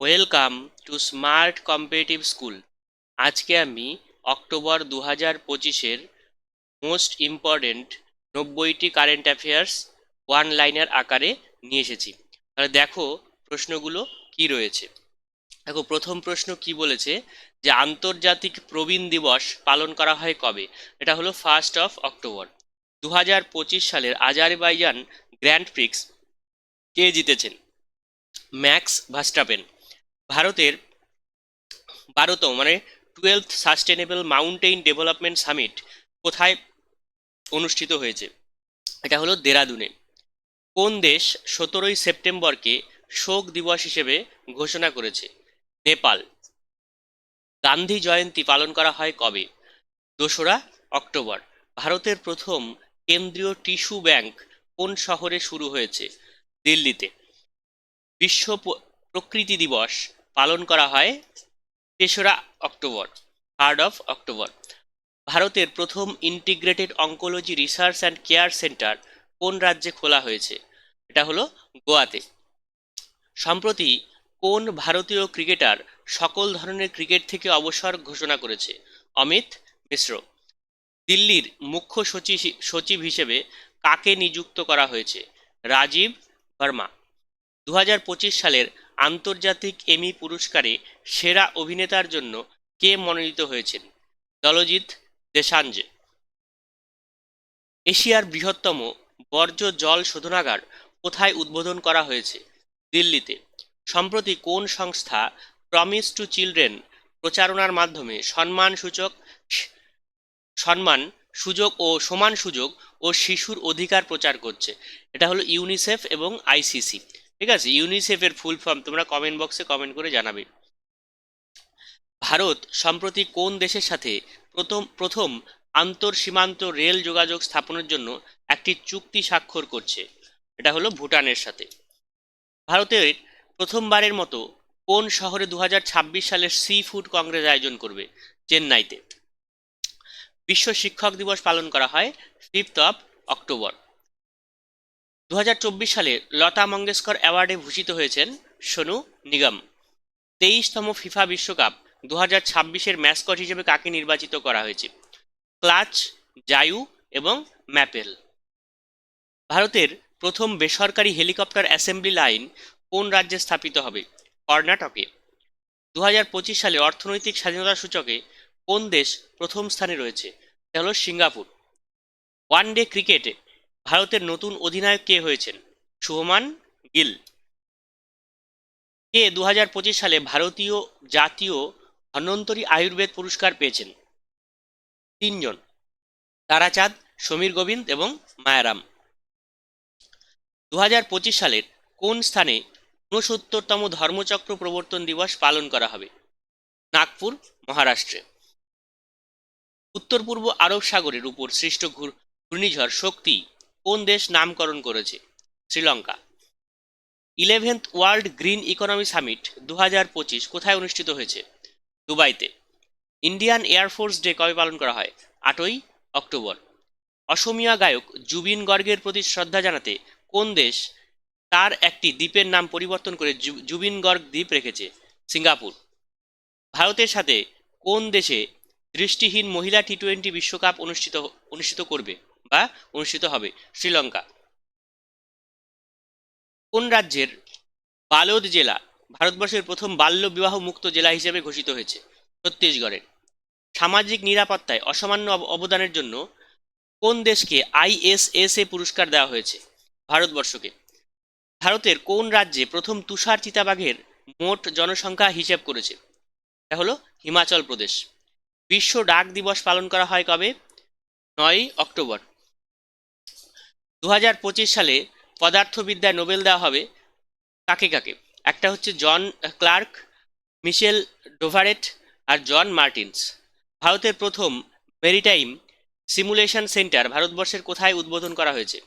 Welcome to smart competitive school আজকে আমি October দু হাজার পঁচিশের মোস্ট ইম্পর্টেন্ট নব্বইটি কারেন্ট অ্যাফেয়ার্স ওয়ান লাইনের আকারে নিয়ে এসেছি। তাহলে দেখো প্রশ্নগুলো কি রয়েছে। দেখো, প্রথম প্রশ্ন কি বলেছে যে আন্তর্জাতিক প্রবীণ দিবস পালন করা হয় কবে? এটা হলো ফার্স্ট অফ অক্টোবর দু হাজার পঁচিশ সালের আজারবাইজান গ্র্যান্ড প্রিক্স কে জিতেছেন? Max Verstappen. ভারতের বারোতম মানে twelfth sustainable mountain development summit কোথায় অনুষ্ঠিত হয়েছে? এটা হলো দেরাদুনে। কোন দেশ সতেরোই সেপ্টেম্বরকে শোক দিবস হিসেবে ঘোষণা করেছে? নেপাল। গান্ধী জয়ন্তী পালন করা হয় কবে? দোসরা অক্টোবর। ভারতের প্রথম কেন্দ্রীয় টিস্যু ব্যাংক কোন শহরে শুরু হয়েছে? দিল্লিতে। বিশ্ব প্রকৃতি দিবস পালন করা হয় তেসরা অক্টোবর থার্ড অফ অক্টোবর। ভারতের প্রথম integrated oncology research and care centre কোন রাজ্যে খোলা হয়েছে? এটা হলো গোয়াতে। সম্প্রতি কোন ভারতীয় ক্রিকেটার সকল ধরনের ক্রিকেট থেকে অবসর ঘোষণা করেছে? অমিত মিশ্র। দিল্লির মুখ্য সচিব সচিব হিসেবে কাকে নিযুক্ত করা হয়েছে? রাজীব বর্মা দু হাজার পঁচিশ সালের আন্তর্জাতিক এমি পুরস্কারে সেরা অভিনেতার জন্য কে মনোনীত হয়েছেন? দলজিৎ দেশাঞ্জ। এশিয়ার বৃহত্তম বর্জ্য জল শোধনাগার কোথায় উদ্বোধন করা হয়েছে? দিল্লিতে। সম্প্রতি কোন সংস্থা প্রমিস টু চিলড্রেন প্রচারণার মাধ্যমে সম্মানসূচক সম্মান সুযোগ ও সমান সুযোগ ও শিশুর অধিকার প্রচার করছে? এটা হলো ইউনিসেফ এবং আইসিসি। ঠিক আছে? ইউনিসেফের ফুল ফর্ম তোমরা কমেন্ট বক্সে কমেন্ট করে জানাবে। ভারত, সম্প্রতি কোন দেশের সাথে প্রথম প্রথম আন্তর সীমান্ত রেল যোগাযোগ স্থাপনের জন্য একটি চুক্তি স্বাক্ষর করছে? এটা হলো ভুটানের সাথে। ভারতের প্রথমবারের মতো কোন শহরে দু হাজার ছাব্বিশ সালের সি ফুড কংগ্রেস আয়োজন করবে? চেন্নাইতে। বিশ্ব শিক্ষক দিবস পালন করা হয় ফিফথ অফ অক্টোবর। দু হাজার চব্বিশ সালে লতা মঙ্গেশকর অ্যাওয়ার্ডে ভূষিত হয়েছেন সোনু নিগম। তেইশতম ফিফা বিশ্বকাপ দু হাজার ছাব্বিশের ম্যাসকট হিসেবে কাকে নির্বাচিত করা হয়েছে? ক্লাচ, জায়ু এবং ম্যাপেল। ভারতের প্রথম বেসরকারি হেলিকপ্টার অ্যাসেম্বলি লাইন কোন রাজ্যে স্থাপিত হবে? কর্ণাটকে। দু হাজার পঁচিশ সালে অর্থনৈতিক স্বাধীনতা সূচকে কোন দেশ প্রথম স্থানে রয়েছে? এটা হলো সিঙ্গাপুর। ওয়ান ডে ক্রিকেটে ভারতের নতুন অধিনায়ক কে হয়েছেন? শুভমান গিল। কে দু হাজার পঁচিশ সালে ভারতীয় জাতীয় ধন্বন্তরী আয়ুর্বেদ পুরস্কার পেয়েছেন? তিনজন। তারাচাঁদ, সমীর গোবিন্দ এবং মায়ারাম। দু হাজার পঁচিশ সালের কোন স্থানে ঊনসত্তরতম ধর্মচক্র প্রবর্তন দিবস পালন করা হবে? নাগপুর, মহারাষ্ট্রে। উত্তর পূর্ব আরব সাগরের উপর সৃষ্ট ঘূর- ঘূর্ণিঝড় শক্তি কোন দেশ নামকরণ করেছে? Sri Lanka. Eleventh world green economy summit দু কোথায় অনুষ্ঠিত হয়েছে? দুবাইতে। ইন্ডিয়ান এয়ারফোর্স ডে কবে পালন করা হয়? আটই অক্টোবর। অসমীয়া গায়ক জুবিন গর্গের প্রতি শ্রদ্ধা জানাতে কোন দেশ তার একটি দ্বীপের নাম পরিবর্তন করে জুবিন গর্গ দ্বীপ রেখেছে? সিঙ্গাপুর। ভারতের সাথে কোন দেশে দৃষ্টিহীন মহিলা টি টোয়েন্টি বিশ্বকাপ অনুষ্ঠিত অনুষ্ঠিত করবে? অনুষ্ঠিত হবে শ্রীলঙ্কা। কোন রাজ্যের বালোদ জেলা ভারতবর্ষের প্রথম বাল্য বিবাহ মুক্ত জেলা হিসেবে ঘোষিত হয়েছে? ছত্তিশগড়ের। সামাজিক নিরাপত্তায় অসামান্য অবদানের জন্য কোন দেশকে আইএসএসএ পুরস্কার দেওয়া হয়েছে? ভারতবর্ষকে। ভারতের কোন রাজ্যে প্রথম তুষার চিতাবাঘের মোট জনসংখ্যা হিসেব করেছে? এটা হলো হিমাচল প্রদেশ। বিশ্ব ডাক দিবস পালন করা হয় কবে? নয় অক্টোবর। দু হাজার পঁচিশ সালে পদার্থবিদ্যায় নোবেল দেওয়া হবে কাকে কাকে? একটা হচ্ছে জন ক্লার্ক, মিশেল ডোভারেট আর জন মার্টিন্স। ভারতের প্রথম মেরিটাইম সিমুলেশন সেন্টার ভারতবর্ষের কোথায় উদ্বোধন করা হয়েছে?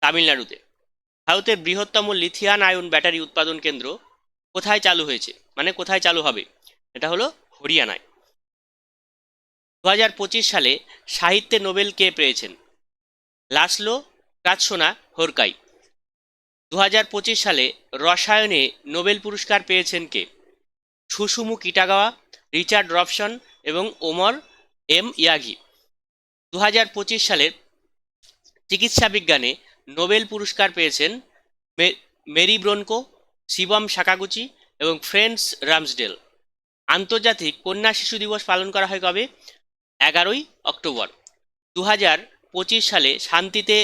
তামিলনাড়ুতে। ভারতের বৃহত্তম লিথিয়ান আয়ন ব্যাটারি উৎপাদন কেন্দ্র কোথায় চালু হয়েছে? মানে কোথায় চালু হবে? এটা হলো হরিয়ানায়। দু হাজার পঁচিশ সালে সাহিত্যে নোবেল কে পেয়েছেন? Laszlo Krasznahorkai. দু সালে রসায়নে নোবেল পুরস্কার পেয়েছেন কে? সুসুমু কিটাগাওয়া, রিচার্ড রবসন এবং ওমর এম ইয়াগি। দু হাজার পঁচিশ সালের চিকিৎসা বিজ্ঞানে নোবেল পুরস্কার পেয়েছেন মেরি ব্রোনকো, শিবম সাকাগুচি এবং ফ্রেন্ডস রামসডেল। আন্তর্জাতিক কন্যা শিশু দিবস পালন করা হয় কবে? এগারোই অক্টোবর। দু সালে শান্তিতে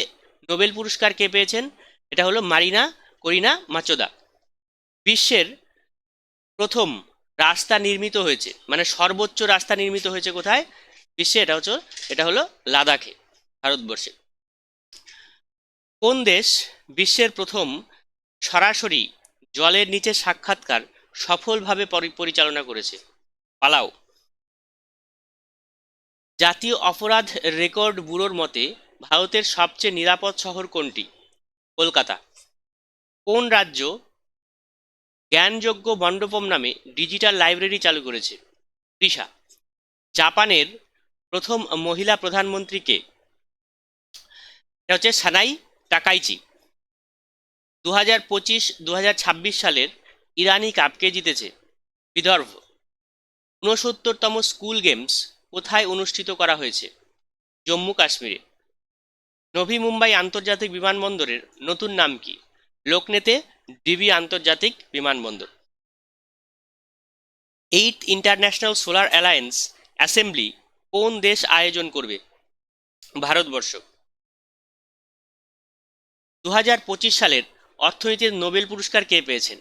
নোবেল পুরস্কার কে পেয়েছেন? এটা হলো মারিনা করিনা মাচোদা। বিশ্বের প্রথম রাস্তা নির্মিত হয়েছে মানে সর্বোচ্চ রাস্তা নির্মিত হয়েছে কোথায়? বিশ্বে এটা হচ্ছে, এটা হলো লাদাখে, ভারতবর্ষে। কোন দেশ বিশ্বের প্রথম সরাসরি জলের নিচে সাক্ষাৎকার সফলভাবে পরি- পরিচালনা করেছে? পালাও। জাতীয় অপরাধ রেকর্ড ব্যুরোর মতে ভারতের সবচেয়ে নিরাপদ শহর কোনটি? কলকাতা। কোন রাজ্য জ্ঞানযোগ্য মণ্ডপম নামে ডিজিটাল লাইব্রেরি চালু করেছে? ত্রিশা জাপানের প্রথম মহিলা প্রধানমন্ত্রী কে? এটা হচ্ছে সানাই টাকাইচি। দু হাজার পঁচিশ দু হাজার ছাব্বিশ সালের ইরানি কাপকে জিতেছে? বিদর্ভ। ঊনসত্তরতম স্কুল গেমস কোথায় অনুষ্ঠিত করা হয়েছে? জম্মু কাশ্মীরে। নভি মুম্বাই আন্তর্জাতিক বিমানবন্দরের নতুন নাম কি? লোকনেতে ডিবি আন্তর্জাতিক বিমানবন্দর। Eight international solar alliance assembly কোন দেশ আয়োজন করবে? ভারতবর্ষ। দু হাজার পঁচিশ সালের অর্থনীতির নোবেল পুরস্কার কে পেয়েছেন?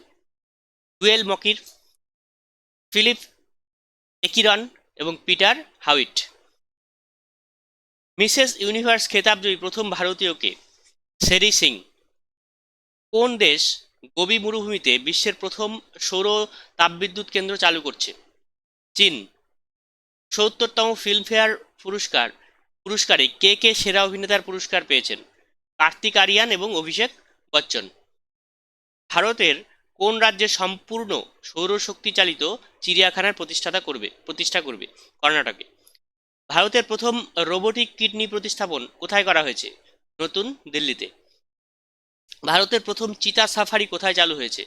টুয়েল মকির, ফিলিপ একিরন এবং পিটার হাউইট। মিসেস ইউনিভার্স খেতাবজয়ী প্রথম ভারতীয় কে? সেরি সিং। কোন দেশ গোবি মরুভূমিতে বিশ্বের প্রথম সৌর তাপবিদ্যুৎ কেন্দ্র চালু করছে? চীন। সত্তরতম ফিল্মফেয়ার পুরস্কার পুরস্কারে কে কে সেরা অভিনেতার পুরস্কার পেয়েছেন? কার্তিক আরিয়ান এবং অভিষেক বচ্চন। ভারতের কোন রাজ্যে সম্পূর্ণ সৌরশক্তি চালিত চিড়িয়াখানার প্রতিষ্ঠাতা করবে প্রতিষ্ঠা করবে? কর্ণাটকে। ভারতের প্রথম রোবোটিক কিডনি প্রতিস্থাপন কোথায় করা হয়েছে? নতুন দিল্লিতে। ভারতের প্রথম চিতা সাফারি কোথায় চালু হয়েছে?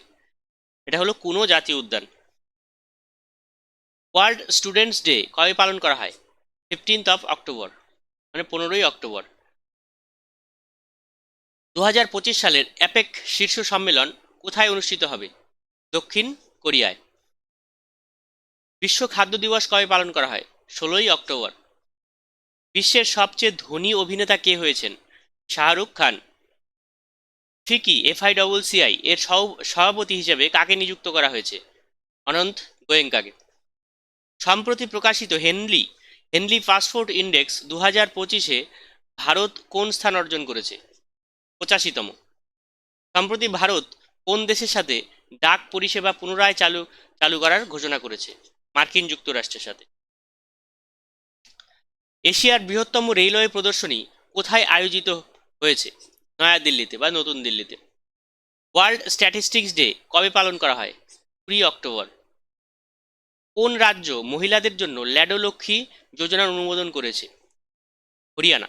এটা হলো কোনো জাতীয় উদ্যান। ওয়ার্ল্ড স্টুডেন্টস ডে কবে পালন করা হয়? ফিফটিন্থ অফ অক্টোবর মানে পনেরোই অক্টোবর দু হাজার পঁচিশ সালের অ্যাপেক শীর্ষ সম্মেলন কোথায় অনুষ্ঠিত হবে? দক্ষিণ কোরিয়ায়। বিশ্ব খাদ্য দিবস কবে পালন করা হয়? ষোলোই অক্টোবর বিশ্বের সবচেয়ে ধনী অভিনেতা কে হয়েছেন? Shahrukh Khan. FICCI FI double CI এর সভাপতি হিসেবে কাকে নিযুক্ত করা হয়েছে? অনন্ত গোয়েঙ্কাকে। সম্প্রতি প্রকাশিত হেনলি হেনলি পাসপোর্ট ইন্ডেক্স দু হাজার পঁচিশে ভারত কোন স্থান অর্জন করেছে? পঁচাশিতম। সম্প্রতি ভারত কোন দেশের সাথে ডাক পরিষেবা পুনরায় চালু চালু করার ঘোষণা করেছে? মার্কিন যুক্তরাষ্ট্রের সাথে। এশিয়ার বৃহত্তম রেলওয়ে প্রদর্শনী কোথায় আয়োজিত হয়েছে? নয়াদিল্লিতে বা নতুন দিল্লিতে। ওয়ার্ল্ড স্ট্যাটিস্টিক্স ডে কবে পালন করা হয়? কুড়ি অক্টোবর। কোন রাজ্য মহিলাদের জন্য ল্যাডোলক্ষ্মী যোজনার অনুমোদন করেছে? হরিয়ানা।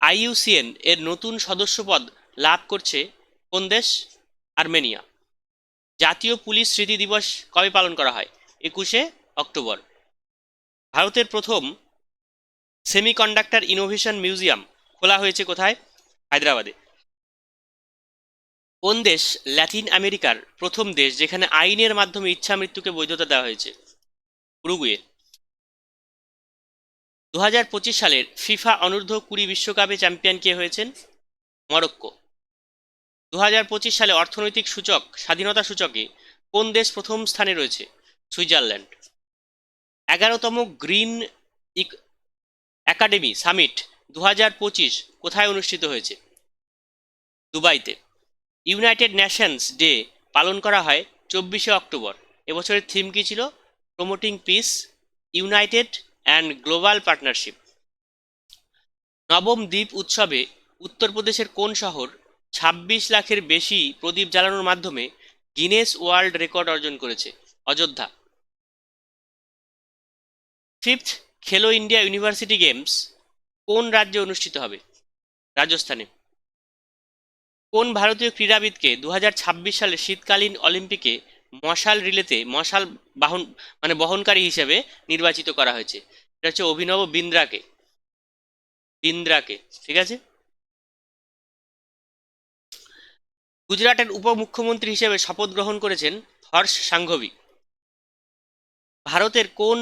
আইইউসিএন এর নতুন সদস্যপদ লাভ করছে কোন দেশ? আর্মেনিয়া। জাতীয় পুলিশ স্মৃতি দিবস কবে পালন করা হয়? একুশে অক্টোবর। ভারতের প্রথম সেমিকন্ডাক্টর ইনোভেশন মিউজিয়াম খোলা হয়েছে কোথায়? হায়দ্রাবাদে। কোন দেশ ল্যাটিন আমেরিকার প্রথম দেশ যেখানে আইনের মাধ্যমে ইচ্ছা মৃত্যুকে বৈধতা দেওয়া হয়েছে? উরুগুয়ে। দু হাজার পঁচিশ সালের ফিফা অনূর্ধ্ব কুড়ি বিশ্বকাপে চ্যাম্পিয়ন কে হয়েছেন? মরক্কো। দু হাজার পঁচিশ সালে অর্থনৈতিক সূচক, স্বাধীনতা সূচকে কোন দেশ প্রথম স্থানে রয়েছে? সুইজারল্যান্ড। এগারোতম গ্রিন একাডেমি সামিট দু হাজার পঁচিশ কোথায় অনুষ্ঠিত হয়েছে? দুবাইতে। ইউনাইটেড নেশনস ডে পালন করা হয় চব্বিশে অক্টোবর। এবছরের থিম কী ছিল? Promoting peace, united and global partnership. নবম দ্বীপ উৎসবে উত্তরপ্রদেশের কোন শহর ছাব্বিশ লাখের বেশি প্রদীপ জ্বালানোর মাধ্যমে গিনেস ওয়ার্ল্ড রেকর্ড অর্জন করেছে? Ayodhya. Fifth Khelo India university games কোন রাজ্যে অনুষ্ঠিত হবে? রাজস্থানে। কোন ভারতীয় ক্রীড়াবিদকে দু সালে শীতকালীন অলিম্পিকে মশাল রিলেতে, মশাল বাহন মানে বহনকারী হিসেবে নির্বাচিত করা হয়েছে? এটা হচ্ছে অভিনব বিন্দ্রাকে। বিন্দ্রাকে, ঠিক আছে? গুজরাটের উপমুখ্যমন্ত্রী হিসেবে শপথ গ্রহণ করেছেন হর্ষ সাংঘবি ভারতের কোন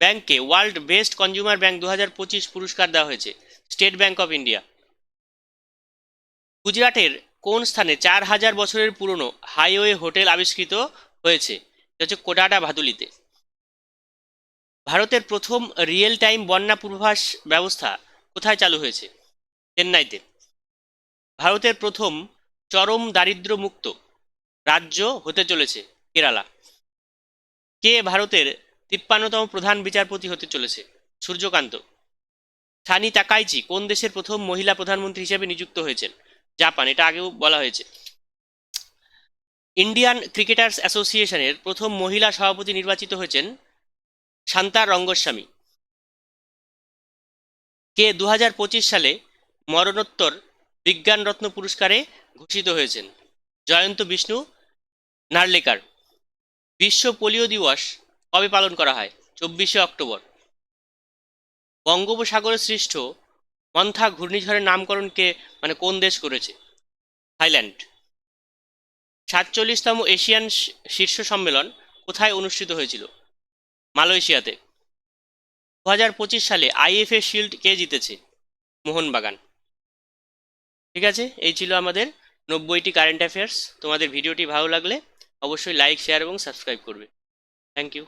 ব্যাংককে ওয়ার্ল্ড বেস্ট কনজিউমার ব্যাংক দু হাজার পঁচিশ পুরস্কার দেওয়া হয়েছে, স্টেট ব্যাংক অফ ইন্ডিয়া। গুজরাটের কোন স্থানে চার হাজার বছরের পুরনো হাইওয়ে হোটেল আবিষ্কৃত হয়েছে? এটা হচ্ছে কোডাডা ভাদুলিতে। ভারতের প্রথম রিয়েল টাইম বন্যা পূর্বাভাস ব্যবস্থা কোথায় চালু হয়েছে? চেন্নাইতে। ভারতের প্রথম চরম দারিদ্র্যমুক্ত রাজ্য হতে চলেছে কেরালা। কে ভারতের তিপ্পান্নতম প্রধান বিচারপতি হতে চলেছে, সূর্যকান্ত। সানি তাকাইচি কোন দেশের প্রথম মহিলা প্রধানমন্ত্রী হিসেবে নিযুক্ত হয়েছেন? জাপান, এটা আগেও বলা হয়েছে। ইন্ডিয়ান ক্রিকেটার্স অ্যাসোসিয়েশনের প্রথম মহিলা সভাপতি নির্বাচিত হয়েছেন শান্তা রঙ্গস্বামী। কে দু হাজার পঁচিশ সালে মরণোত্তর বিজ্ঞানরত্ন পুরস্কারে ঘোষিত হয়েছেন? জয়ন্ত বিষ্ণু নার্লেকার। বিশ্ব পোলিও দিবস কবে পালন করা হয়? চব্বিশে অক্টোবর। বঙ্গোপসাগরে সৃষ্ট মন্থা ঘূর্ণিঝড়ের নামকরণকে মানে কোন দেশ করেছে? থাইল্যান্ড। সাতচল্লিশতম এশিয়ান শীর্ষ সম্মেলন কোথায় অনুষ্ঠিত হয়েছিল? মালয়েশিয়াতে। দু হাজার পঁচিশ সালে আইএফএ শিল্ড কে জিতেছে? মোহনবাগান। ঠিক আছে? এই ছিল আমাদের নব্বইটি কারেন্ট অ্যাফেয়ার্স। তোমাদের ভিডিওটি ভালো লাগলে অবশ্যই লাইক, শেয়ার এবং সাবস্ক্রাইব করবে। Thank you.